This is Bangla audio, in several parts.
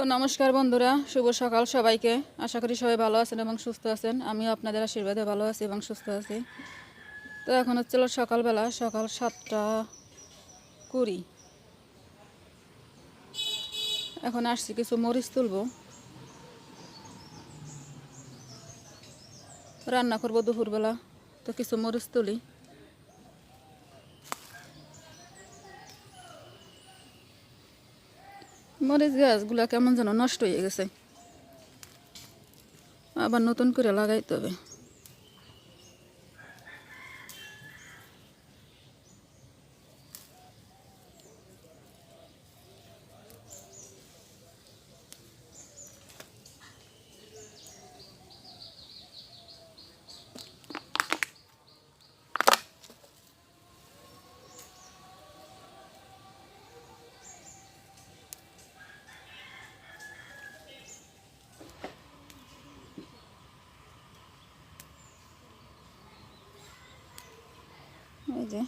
তো নমস্কার বন্ধুরা, শুভ সকাল সবাইকে। আশা করি সবাই ভালো আছেন এবং সুস্থ আছেন। আমিও আপনাদের আশীর্বাদে ভালো আছি এবং সুস্থ আছি। তো এখন হচ্ছিল সকালবেলা, সকাল সাতটা কুড়ি। এখন আসছি, কিছু মরিচ তুলবো। রান্না করব দুপুরবেলা, তো কিছু মরিচ তুলি। মরিচ গাছগুলো কেমন যেন নষ্ট হয়ে গেছে। আবার নতুন করে লাগাইতে হবে। এই যে।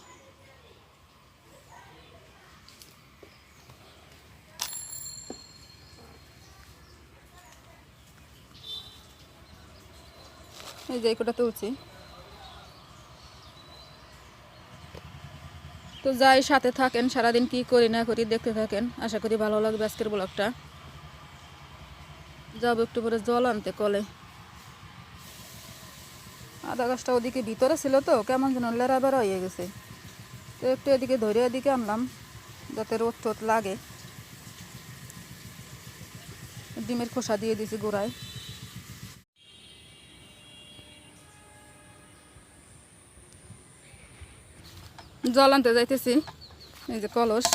এই যে কোটা তুলছি। তো যাই, সাথে থাকেন, সারাদিন কি করি না করি দেখতে থাকেন। আশা করি ভালো লাগবে আজকের ব্লগটা। যাব একটু পরে জল আনতে, কলে। আদা গাছটা ওদিকে ভিতরে ছিল তো, কেমন যেন লেরা বেড়া হয়ে গেছে। তো একটু এদিকে ধরে এদিকে আনলাম, যাতে রোদ টোদ লাগে। ডিমের খোসা দিয়ে দিছি গোড়ায়। জল আনতে যাইতেছি, এই যে কলস।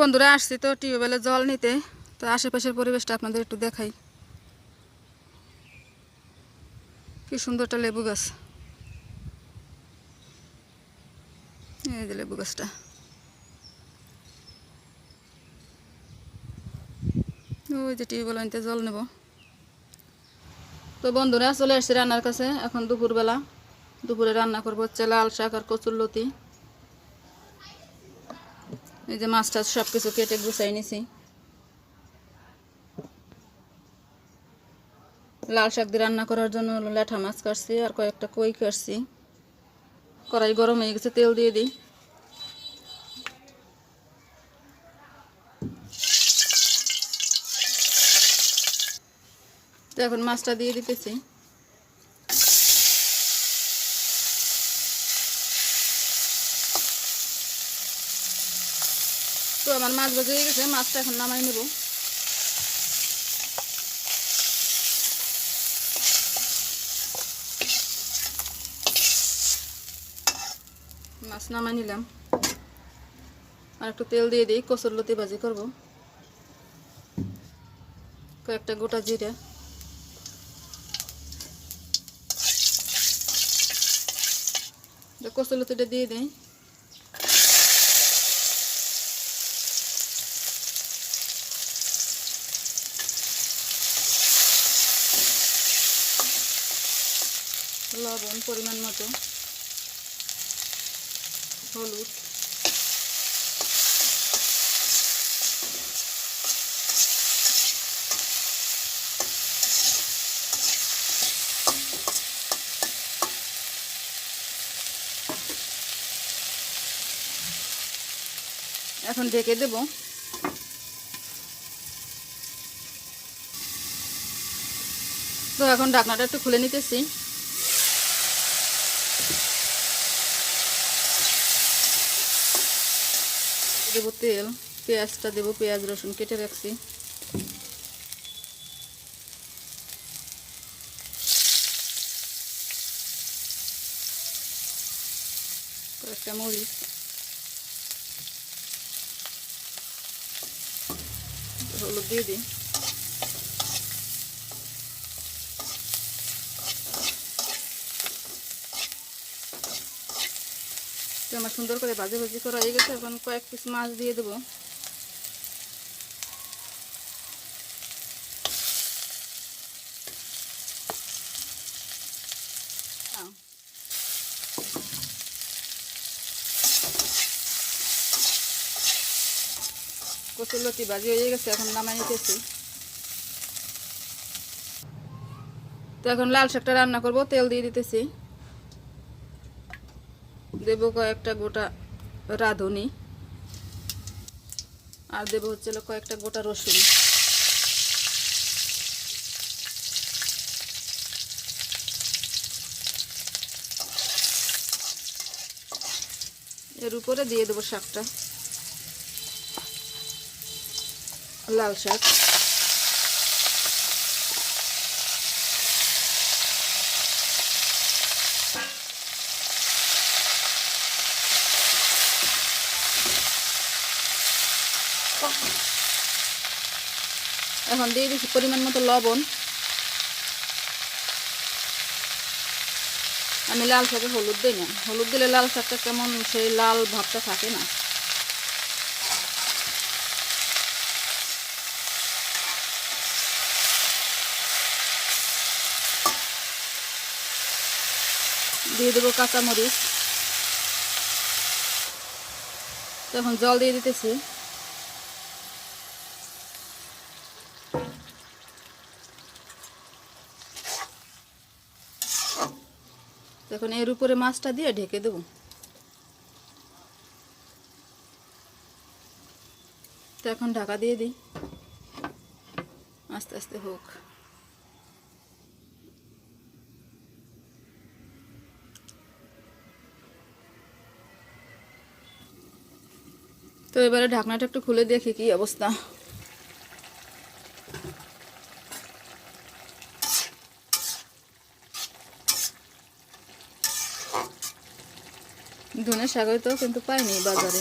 বন্ধুরা, আসছি তো টিউবওয়েলে জল নিতে। তো আশেপাশের পরিবেশটা আপনাদের একটু দেখাই। কি সুন্দরটা লেবু গাছ। এই যে লেবু গাছটা। ওই যে টিউবওয়েল আনতে জল নেব। তো বন্ধুরা, চলে আসছি রান্নার কাছে। এখন দুপুরবেলা। দুপুরে রান্না করব হচ্ছে লাল শাক আর কচুর লতি। এই যে মাছ টাছ সব কিছু কেটে গুছাই নিছি। লাল শাক দিয়ে রান্না করার জন্য ল্যাঠা মাছ কাটছি আর কয়েকটা কই কাটছি। কড়াই গরম হয়ে গেছে, তেল দিয়ে দিই। তো এখন মাছটা দিয়ে দিতেছি। আমার মাছ ভাজা হয়ে গেছে, মাছটা এখন নামাই নেব। মাছ নামাই নিলাম। আর একটু তেল দিয়ে দিই, কচুর লতি ভাজি করব। কয়েকটা গোটা জিরা। কচুর লতিটা দিয়ে দিই। লবণ পরিমাণ মতো। হলুদ। এখন ঢেকে দেব। তো এখন ঢাকনাটা একটু খুলে নিতেছি। দেবো তেল পেঁয়াজটা দেবো পেঁয়াজ রসুন কেটে রাখছি। কয়েকটা মরিচ। হলুদ দিয়ে দিই। তো আমার সুন্দর করে ভাজি ভাজি করা হয়ে গেছে। এখন কয়েক পিস মাছ দিয়ে দেবো। কচুরলতি ভাজি হয়ে গেছে, এখন নামাই নিতেছি। তো এখন লাল শাকটা রান্না করব, তেল দিয়ে দিতেছি। দেবো কয়েকটা গোটা রাঁধুনি। আর দেব হচ্ছে কয়েকটা গোটা রসুন। এর উপরে দিয়ে দেবো শাকটা। লাল শাক। এখন দিয়ে দিচ্ছি পরিমাণ মতো লবণ। আমি লাল শাকে হলুদ দিই না। হলুদ দিলে লাল শাকটা কেমন সেই লাল ভাবটা থাকে না। দিয়ে দেবো কাঁচামরিচ। তখন জল দিয়ে দিতেছি। এখন এর উপরে মাছটা দিয়ে ঢেকে দেবো। তো এখন ঢাকা দিয়ে দিই। আস্তে আস্তে হোক। তো এবারে ঢাকনাটা একটু খুলে দেখি কি অবস্থা। ধনে তো কিন্তু পাইনি বাজারে।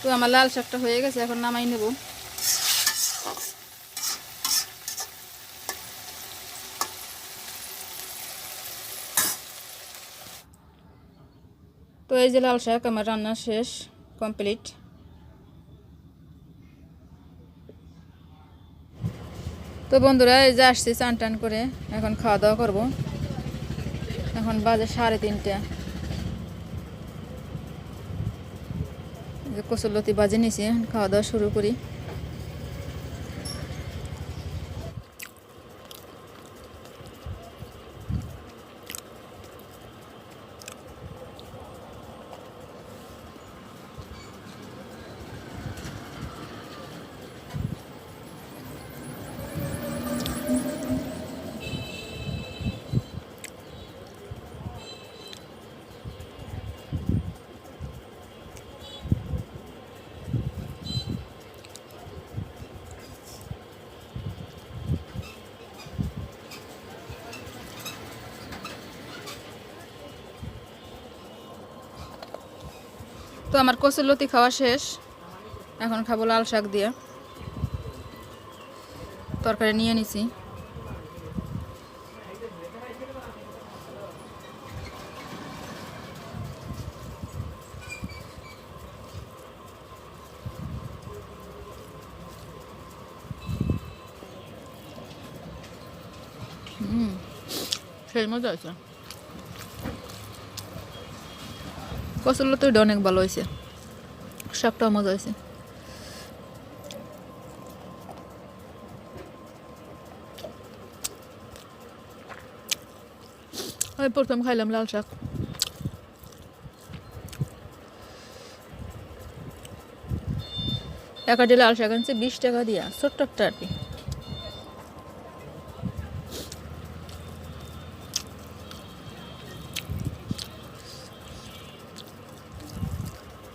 তো আমার লাল শাকটা হয়ে গেছে, এখন নামাই নেব। তো এই যে লাল শাক, আমার রান্না শেষ কমপ্লিট তো বন্ধুরা, এই যে আসছি চান টান করে, এখন খাওয়া দাওয়া করব। এখন বাজে সাড়ে তিনটা। কচুরলতি বাজে নিছি, এখন খাওয়া দাওয়া শুরু করি। আমার কচুরলতি খাওয়া শেষ। এখন খাব লাল শাক দিয়ে। তরকারি নিয়ে নিছি। হুম, সেই মজা আছে কচুরলতিটা অনেক ভালো হয়েছে। শাকটাও মজা হয়েছে। আমি প্রথম খাইলাম লাল শাক। একাটি লাল শাক আনছে, বিশ টাকা দিয়া, ছোট্ট একটা আর কি।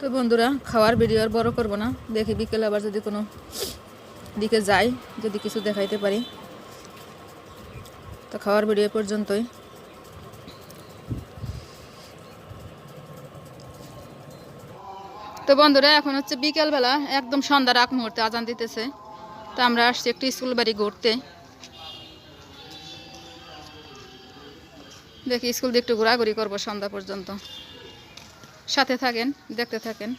তো বন্ধুরা, খাওয়ার ভিডিও আর বড় করব না। দেখি বিকেলে আবার যদি কোনো দিকে যাই, যদি কিছু দেখাইতে পারি। তো খাওয়ার ভিডিও পর্যন্তই। তো বন্ধুরা, এখন হচ্ছে বিকেলবেলা, একদম সন্ধ্যার আগ মুহূর্তে আজান দিতেছে। তো আমরা আসছি একটু স্কুল বাড়ি ঘুরতে। দেখি স্কুল দিয়ে একটু ঘোরাঘুরি করব সন্ধ্যা পর্যন্ত। সাথে থাকেন, দেখতে থাকেন।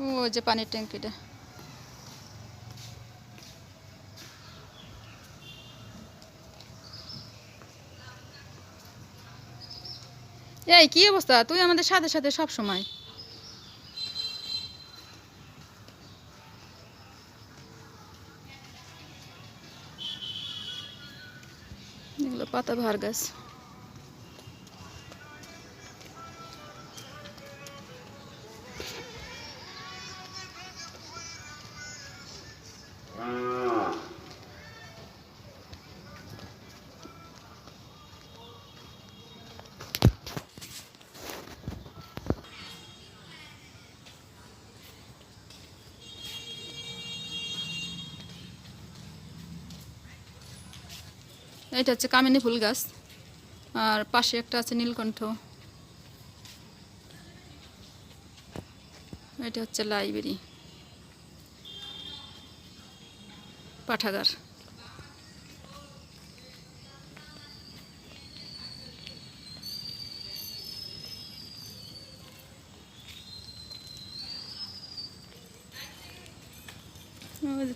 ও যে পানির ট্যাঙ্কিটা। এই, কি অবস্থা? তুই আমাদের সাথে সাথে সব সময় এগুলো পাতা ভার গাছ এটা হচ্ছে কামিনী ফুল গাছ। আর পাশে একটা আছে নীলকণ্ঠ। এটা হচ্ছে লাইব্রেরি। পাঠাগার।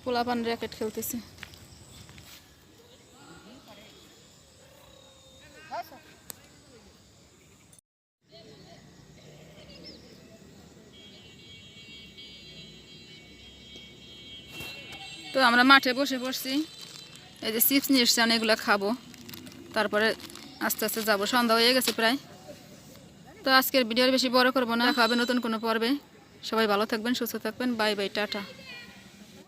পোলাপান র্যাকেট খেলতেছে। তো আমরা মাঠে বসে পড়ছি। এই যে চিপস নিয়ে আমি এগুলো খাব। তারপরে আস্তে আস্তে যাব। সন্ধ্যা হয়ে গেছে প্রায়। তো আজকের ভিডিওর বেশি বড় করব না। খাবে নতুন কোনো পর্বে। সবাই ভালো থাকবেন, সুস্থ থাকবেন। Bye bye, tata.